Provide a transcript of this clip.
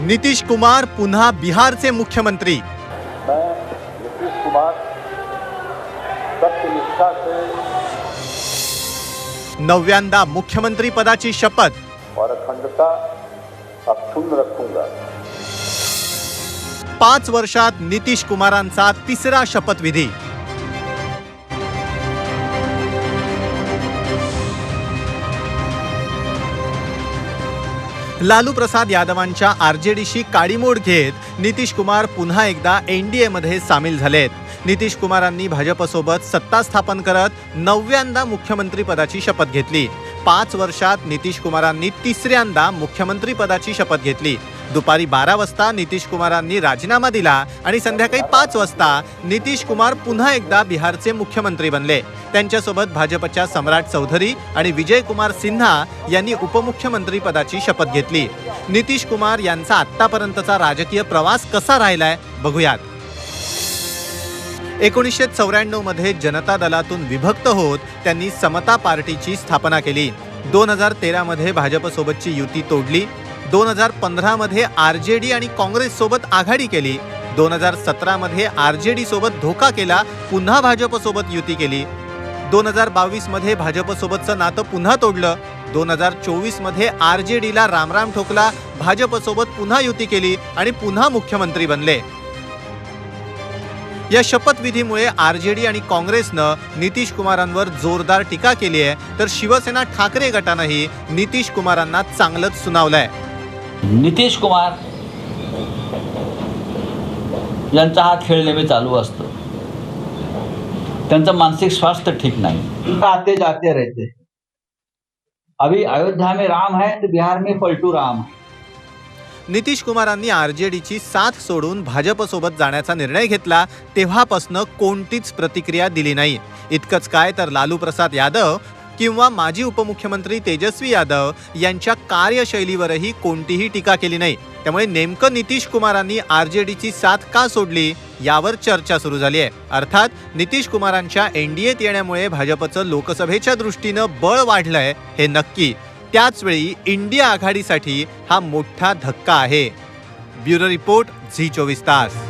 नितीश कुमार पुन्हा बिहारचे मुख्यमंत्री. मैं नीतीश कुमार सत्यनिष्ठा से नवव्यांदा मुख्यमंत्री पदाची शपथ. और अखंडता अक्षुण्ण रखूंगा. पाच वर्षात नितीश कुमारांचा तिसरा शपथविधी. लालू प्रसाद यादवांच्या आरजेडीशी काडीमोड घेत नितीश कुमार पुन्हा एकदा एन डी एमध्ये सामील झालेत. नितीश कुमारांनी भाजपसोबत सत्ता स्थापन करत नवव्यांदा मुख्यमंत्रीपदाची शपथ घेतली. पाच वर्षात नितीश कुमारांनी तिसऱ्यांदा मुख्यमंत्रीपदाची शपथ घेतली. दुपारी बारा वाजता नितीश कुमारांनी राजीनामा दिला आणि संध्याकाळी पाच वाजता नितीश कुमार पुन्हा एकदा बिहारचे मुख्यमंत्री बनले. त्यांच्यासोबत भाजपच्या सम्राट चौधरी आणि विजय कुमार सिन्हा यांनी उपमुख्यमंत्री पदाची शपथ घेतली. नितीश कुमार यांचा आतापर्यंतचा राजकीय प्रवास कसा राहिलाय बघूयात. एकोणीसशे चौऱ्याण्णवमध्ये जनता दलातून विभक्त होत त्यांनी समता पार्टीची स्थापना केली. दोन हजार तेरामध्ये भाजपसोबतची युती तोडली. दोन हजार पंधरामध्ये आर जे डी आणि काँग्रेससोबत आघाडी केली. दोन हजार सतरामध्ये आर जे डी सोबत धोका केला पुन्हा भाजपसोबत युती केली. दोन हजार बावीसमध्ये भाजपसोबतचं नातं पुन्हा तोडलं. दोन हजार चोवीसमध्ये आर जे डीला रामराम ठोकला भाजपसोबत पुन्हा युती केली आणि पुन्हा मुख्यमंत्री बनले. या शपथविधीमुळे आर जे डी आणि काँग्रेसनं नितीश कुमारांवर जोरदार टीका केली आहे. तर शिवसेना ठाकरे गटानंही नितीश कुमारांना चांगलंच सुनावलंय. नितीश कुमार यांचा हा खेळ नेहमी चालू असतो. त्यांचं मानसिक स्वास्थ्य ठीक नाही. आते जाते रहते. अभी अयोध्या में राम है तो बिहार में पलटू राम. है नितीश कुमारांनी आरजेडीची साथ सोडून भाजपसोबत जाण्याचा निर्णय घेतला तेव्हापासनं कोणतीच प्रतिक्रिया दिली नाही. इतकंच काय तर लालू प्रसाद यादव किंवा माजी उपमुख्यमंत्री तेजस्वी यादव यांच्या कार्यशैलीवरही कोणतीही टीका केली नाही. त्यामुळे नेमकं नितीश कुमारांनी डीची साथ का सोडली यावर चर्चा सुरू झाली आहे. अर्थात नितीश कुमारांच्या एनडीएत येण्यामुळे भाजपचं लोकसभेच्या दृष्टीनं बळ वाढलंय हे नक्की. त्याचवेळी इंडिया आघाडीसाठी हा मोठा धक्का आहे. ब्युरो रिपोर्ट झी चोवीस तास.